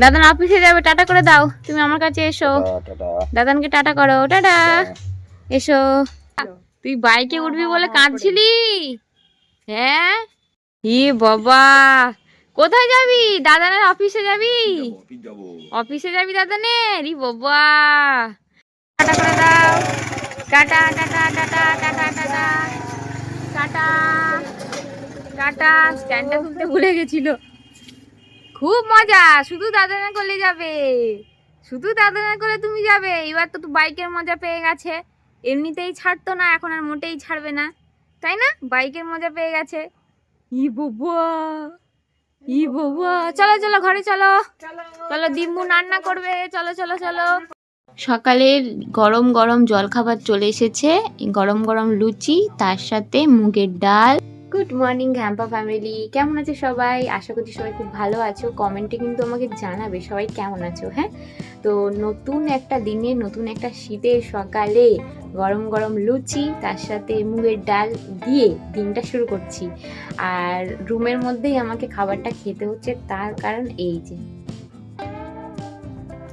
দাদান অফিসে যাবে টাটা করে দাও। তুমি আমার কাছে এসো। দাদানকে টাটা করো টাটা। এসো। তুই বাইকে উঠবি বলে কাঁদছিলি? হ্যাঁ? ই বাবা। কোথায় যাবি? দাদানের অফিসে যাবি অফিসে যাবি। দাদানের? ই বাবা। টাটা করে দাও। Tata tata tata tata tata. Tata. Tata. স্ট্যান্ডটা খুলতে ভুলে গেছিল। খুব মজা, শুধু দাদানা করলে যাবে। শুধু দাদানা করে তুমি যাবে। এবার তো বাইকের মজা পেয়ে গেছে। এমনিতেই ছাড়তো না, এখন আর মোটেই ছাড়বে না। তাই না? বাইকের মজা পেয়ে গেছে। ই বাবা ই বাবা। চলো চলো, ঘরে চলো। চলো দিম্মু রান্না করবে। চলো চলো চলো। সকালের গরম গরম জলখাবার চলে এসেছে। গরম গরম লুচি, তার সাথে মুগের ডাল। গুড মর্নিং ঘ্যাম্পা ফ্যামিলি। কেমন আছে সবাই? আশা করছি সবাই খুব ভালো আছো। কমেন্টে কিন্তু আমাকে জানাবে সবাই কেমন আছো হ্যাঁ? তো নতুন একটা দিনে, নতুন একটা শীতের সকালে গরম গরম লুচি, তার সাথে মুগের ডাল দিয়ে দিনটা শুরু করছি। আর রুমের মধ্যেই আমাকে খাবারটা খেতে হচ্ছে, তার কারণ এই যে।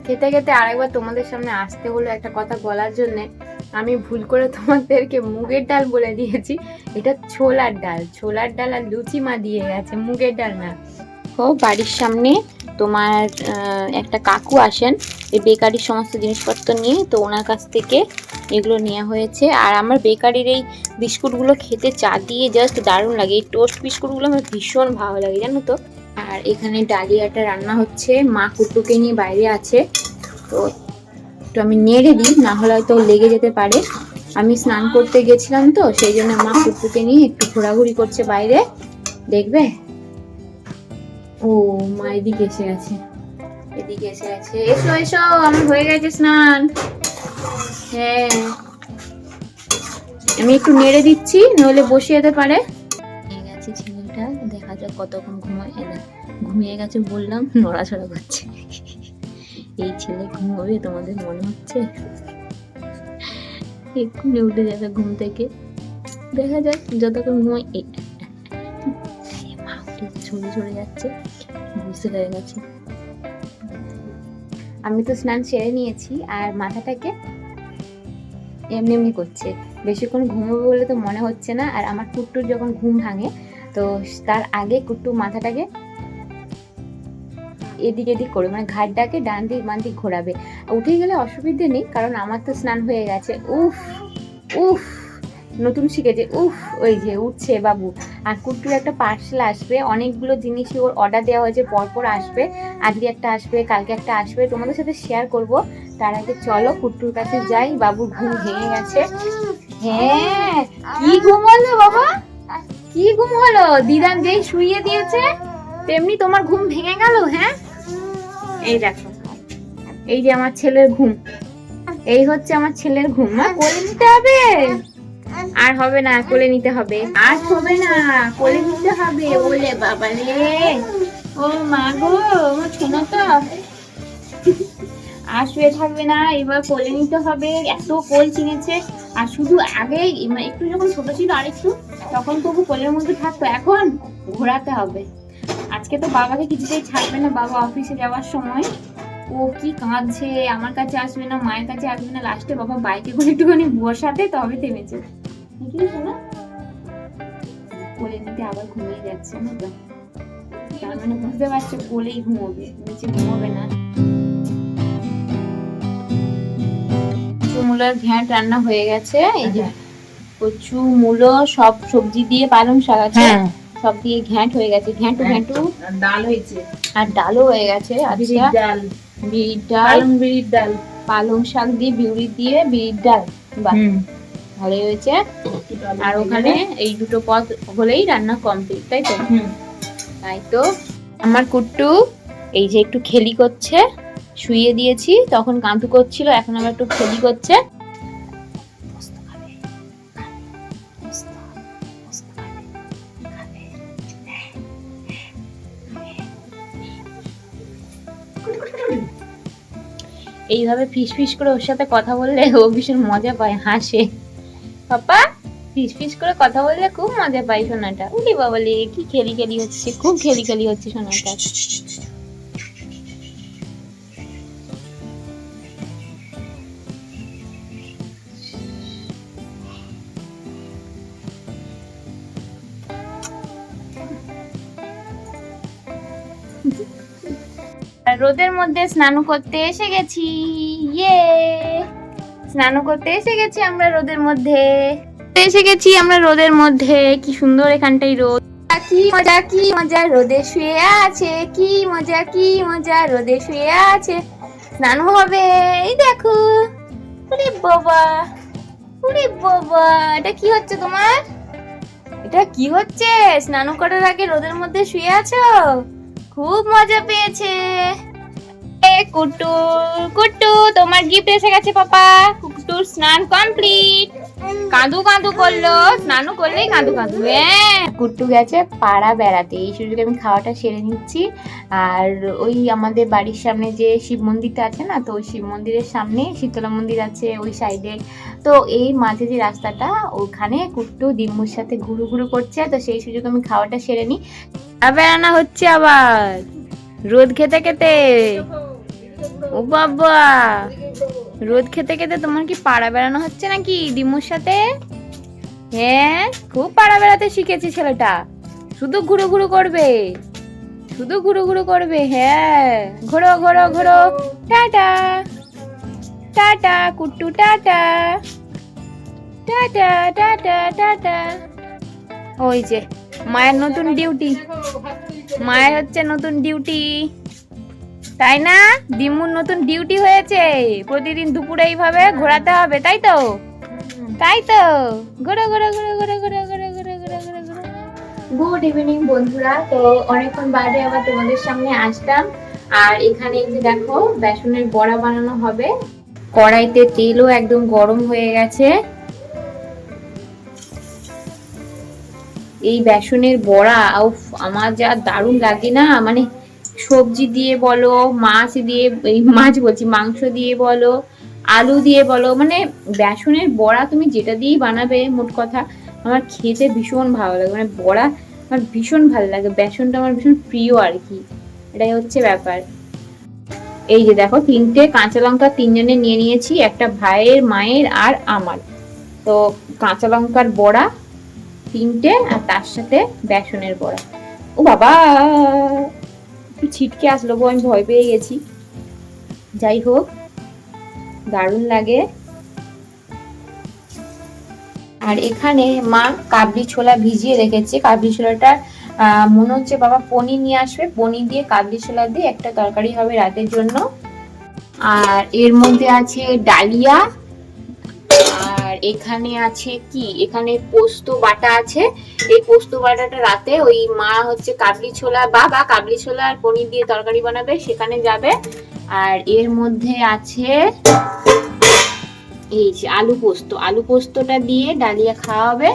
খেতে খেতে আরেকবার তোমাদের সামনে আসতে হলো একটা কথা বলার জন্যে। আমি ভুল করে তোমাদেরকে মুগের ডাল বলে দিয়েছি। এটা ছোলার ডাল। ছোলার ডাল আর লুচি মা দিয়ে গেছে, মুগের ডাল না। ও, বাড়ির সামনে তোমার একটা কাকু আসেন। এই বেকারির সমস্ত জিনিসপত্র নিয়ে তো ওনার কাছ থেকে এগুলো নেওয়া হয়েছে। আর আমার বেকারির এই বিস্কুটগুলো খেতে চা দিয়ে জাস্ট দারুণ লাগে। এই টোস্ট বিস্কুটগুলো আমার ভীষণ ভালো লাগে, জানো তো। আর এখানে ডালিয়াটা রান্না হচ্ছে। মা কুটুকে নিয়ে বাইরে আছে। তো একটু আমি নেড়ে দিই, না হলে হয়তো লেগে যেতে পারে। আমি স্নান করতে গেছিলাম তো, সেই জন্য মা কুটুকে নিয়ে একটু ঘোরাঘুরি করছে বাইরে। দেখবে? ও মা এদিকে এসে গেছে। এদিকে এসে গেছে। এসো এসো, আমার হয়ে গেছে স্নান। হ্যাঁ। আমি একটু নেড়ে দিচ্ছি, নইলে বসে যেতে পারে। গেছে ছেলেটা, দেখা যাক কতক্ষণ ঘুমায়। ঘুমিয়ে গেছে বললাম, নড়াচড়া করছে। এই ছেলে ঘুমোবে তোমাদের মনে হচ্ছে? এক্ষুনি উঠে যাবে ঘুম থেকে। দেখা যাক যতক্ষণ ঘুমাই ছড়ে ছড়ে যাচ্ছে, বুঝতে পেরে গেছে। আমি তো স্নান সেরে নিয়েছি, আর মাথাটাকে এমনি এমনি করছে। বেশিক্ষণ ঘুমোবে বলে তো মনে হচ্ছে না, আর আমার কুট্টুর যখন ঘুম ভাঙে, তো তার আগে কুট্টু মাথাটাকে এদিক এদিক করে মানে ঘাটটাকে ডান দিক বান দিক ঘোরাবে। উঠে গেলে অসুবিধে নেই, কারণ আমার তো স্নান হয়ে গেছে। উফ উফ, নতুন শিখেছে, উফ, ওই যে উঠছে বাবু। আর কুট্টুর একটা পার্সেল আসবে, অনেকগুলো জিনিসই ওর অর্ডার দেওয়া হয়েছে, পরপর আসবে, আজকে একটা আসবে, কালকে একটা আসবে, তোমাদের সাথে শেয়ার করব। তার আগে চলো কুট্টুর কাছে যাই বাবুর ঘুম ভেঙে গেছে। হ্যাঁ কি ঘুম হলো বাবা? কি ঘুম হলো? দিদান যেই শুইয়ে দিয়েছে, তেমনি তোমার ঘুম ভেঙে গেল হ্যাঁ? এই দেখো। এই যে আমার ছেলের ঘুম। এই হচ্ছে আমার ছেলের ঘুম। মা, কোলে নিতে হবে? আর হবে না, কোলে নিতে হবে। আর হবে না, কোলে নিতে হবে। ওলে বাবা রে। ও মা গো আমার ছোনাটা আর শুয়ে থাকবে না, এবার কোলে নিতে হবে। এত কোল চিনেছে। আর শুধু আগে, একটু যখন ছোট ছিল আর একটু তখন তবু কোলের মধ্যে থাকতো। এখন ঘোরাতে হবে। আজকে তো বাবাকে কিছুতেই ছাড়বে না বাবা অফিসে যাওয়ার সময়। ও কি কাঁদছে আমার কাছে আসবে না মায়ের কাছে আসবে না। লাস্টে বাবা বাইকে করে একটুখানি বসাতে তবে থেমেছে। কোলে নিতে আবার ঘুমিয়ে যাচ্ছে না তো তার মানে বুঝতে পারছ কোলেই ঘুমোবে নিচে ঘুমোবে না। মূলার ঘ্যাঁট রান্না হয়ে গেছে এই যে কচু মূলো সব সবজি দিয়ে পালং শাক আছে। সব দিয়ে ঘ্যাঁট হয়ে গেছে ঘ্যাঁটু ঘ্যাঁটু। ডাল হয়েছে। আর ডালও হয়ে গেছে আচ্ছা। ডাল। বিড়ির ডাল। পালং বিড়ির ডাল। পালং শাক দিয়ে বিউরি দিয়ে বিড়ির ডাল। বাহ ভালোই হয়েছে। আর ওখানে এই দুটো পদ হলেই রান্না কমপ্লিট তাই তো? হুম। তাই তো। আমার কুট্টু এই যে একটু খেলি করছে শুয়ে দিয়েছি তখন কাঁদু করছিল এখন আবার একটু খেলি করছে। এইভাবে ফিস ফিস করে ওর সাথে কথা বললে ও ভীষণ মজা পায় হাসে পাপা ফিস ফিস করে কথা বললে খুব মজা পায় সোনাটা উলি বাবা কি খেলি খেলি হচ্ছে খুব খেলি খেলি হচ্ছে সোনাটা রোদের মধ্যে স্নান করতে এসে গেছি। ইয়ে! স্নান করতে এসে গেছি আমরা রোদের মধ্যে। এসে গেছি আমরা রোদের মধ্যে। কি সুন্দর এখানটাই রোদ। কি মজা কি মজা, রোদে শুয়ে আছে। কি মজা কি মজা, রোদে শুয়ে আছে। স্নান হবে। এই দেখো। ওরে বাবা। ওরে বাবা। এটা কি হচ্ছে তোমার? এটা কি হচ্ছে? স্নান করার আগে রোদের মধ্যে শুয়ে আছো? খুব মজা পেয়েছে। কুটু কুটু তোমার গিফট এসে গেছে পাপা। কুটুর স্নান কমপ্লিট কাঁদু কাঁদু করল। স্নানও করলেই কাঁদু কাঁদু হ্যাঁ। কুট্টু গেছে পাড়া বেড়াতে। এই সুযোগে আমি খাওয়াটা সেরে নিচ্ছি। আর ওই আমাদের বাড়ির সামনে যে শিব মন্দিরটা আছে না তো ওই শিব মন্দিরের সামনে শীতলা মন্দির আছে ওই সাইডে তো এই মাঝে যে রাস্তাটা ওখানে কুট্টু দিম্মুর সাথে ঘুরু ঘুরু করছে। তো সেই সুযোগে আমি খাওয়াটা সেরে নিই। বেড়ানো হচ্ছে আবার। রোদ খেতে খেতে। ও বাবা! রোদ খেতে খেতে তোমার কি পাড়া বেড়ানো হচ্ছে নাকি দিমুর সাথে? হ্যাঁ খুব পাড়া বেড়াতে শিখেছে ছেলেটা। শুধু ঘুরু ঘুরু করবে। শুধু ঘুরু ঘুরু করবে হ্যাঁ। ঘোরো ঘোরো ঘোরো। Tata. Tata, Kuttu, tata. Tata tata tata. ওই যে, মায়ের নতুন ডিউটি। মায়ের হচ্ছে নতুন ডিউটি। তাই না? দিমুর নতুন ডিউটি হয়েছে। প্রতিদিন দুপুরে এইভাবে ঘোরাতে হবে, তাই তো? তাই তো? ঘোরো ঘোরো ঘোরো ঘোরো ঘোরো ঘোরো ঘোরো ঘোরো ঘোরো গুড ইভিনিং বন্ধুরা। তো অনেকক্ষণ বাদে আবার তোমাদের সামনে আসলাম। আর এখানে যে দেখো, বেসনের বড়া বানানো হবে। কড়াইতে তেলও একদম গরম হয়ে গেছে। এই বেসনের বড়া, উফ, আমার যা দারুণ লাগে না মানে সবজি দিয়ে বলো, মাছ দিয়ে, এই মাছ বলছি, মাংস দিয়ে বলো, আলু দিয়ে বলো মানে বেসনের বড়া তুমি যেটা দিয়েই বানাবে, মোট কথা আমার খেতে ভীষণ ভালো লাগে মানে বড়া আমার ভীষণ ভালো লাগে, বেসনটা আমার ভীষণ প্রিয় আর কি, এটাই হচ্ছে ব্যাপার। এই যে দেখো, তিনটে কাঁচা লঙ্কা তিনজনে নিয়ে নিয়েছি, একটা ভাইয়ের, মায়ের আর আমার। তো কাঁচা লঙ্কার বড়া, তিনটে, আর তার সাথে বেসনের বড়া। ও বাবা! একটু ছিটকে আসলো আমি ভয় পেয়ে গেছি। যাই হোক, দারুণ লাগে। আর এখানে মা কাবলি ছোলা ভিজিয়ে রেখেছে। কাবলি ছোলাটা মনে হচ্ছে বাবা পনির নিয়ে আসবে। পনির দিয়ে কাবলি ছোলা দিয়ে একটা তরকারি হবে রাতের জন্য। আর এর মধ্যে আছে ডালিয়া। আর এখানে আছে কি? এখানে পোস্ত বাটা আছে। এই পোস্ত বাটাটা রাতে ওই মা হচ্ছে কাবলি ছোলা বাবা কাবলি ছোলা আর পনির দিয়ে তরকারি বানাবে সেখানে যাবে। আর এর মধ্যে আছে এই যে আলু পোস্ত। আলু পোস্তটা দিয়ে ডালিয়া খাওয়া হবে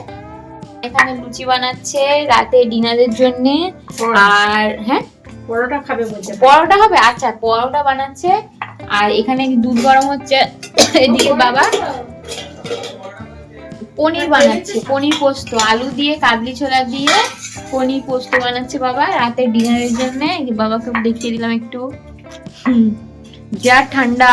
এখানে লুচি বানাচ্ছে রাতে ডিনারের জন্য। আর হ্যাঁ? পরোটা খাবে বলছে। পরোটা হবে? আচ্ছা পরোটা বানাচ্ছে। আর এখানে দুধ গরম হচ্ছে। এদিকে বাবা। পনির বানাচ্ছে, পনির পোস্ত, আলু দিয়ে কাবলি ছোলা দিয়ে পনির পোস্ত বানাচ্ছে বাবা। রাতে ডিনারের জন্য বাবাকে দেখিয়ে দিলাম একটু। যা ঠান্ডা।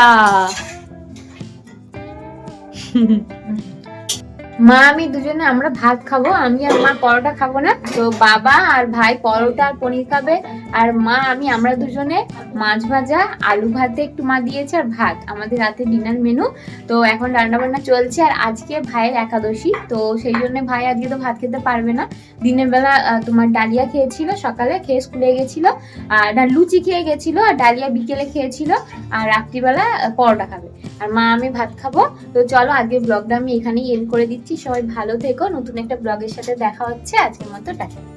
মা, আমি দুজনে আমরা ভাত খাব, আমি আর মা পরোটা খাব না। তো বাবা আর ভাই পরোটা আর পনির খাবে, আর মা, আমি, আমরা দুজনে মাছ ভাজা, আলু ভাতে একটু মা দিয়েছে আর ভাত। আমাদের রাতে ডিনার মেনু। তো এখন রান্না বান্না চলছে, আর আজকে ভাইয়ের একাদশী, তো সেই জন্য ভাই আজকে তো ভাত খেতে পারবে না। দিনের বেলা তোমার ডালিয়া খেয়েছিল, সকালে খেয়ে স্কুলে গেছিল, আর লুচি খেয়ে গেছিল, আর ডালিয়া বিকেলে খেয়েছিল, আর রাত্রিবেলা পরোটা খাবে। আর মা, আমি ভাত খাব। তো চলো, আজকের ব্লগটা আমি এখানেই এন্ড করে দিচ্ছি। সবাই ভালো থেকো। নতুন একটা ব্লগের সাথে দেখা হচ্ছে। আজকের মতো টাটা।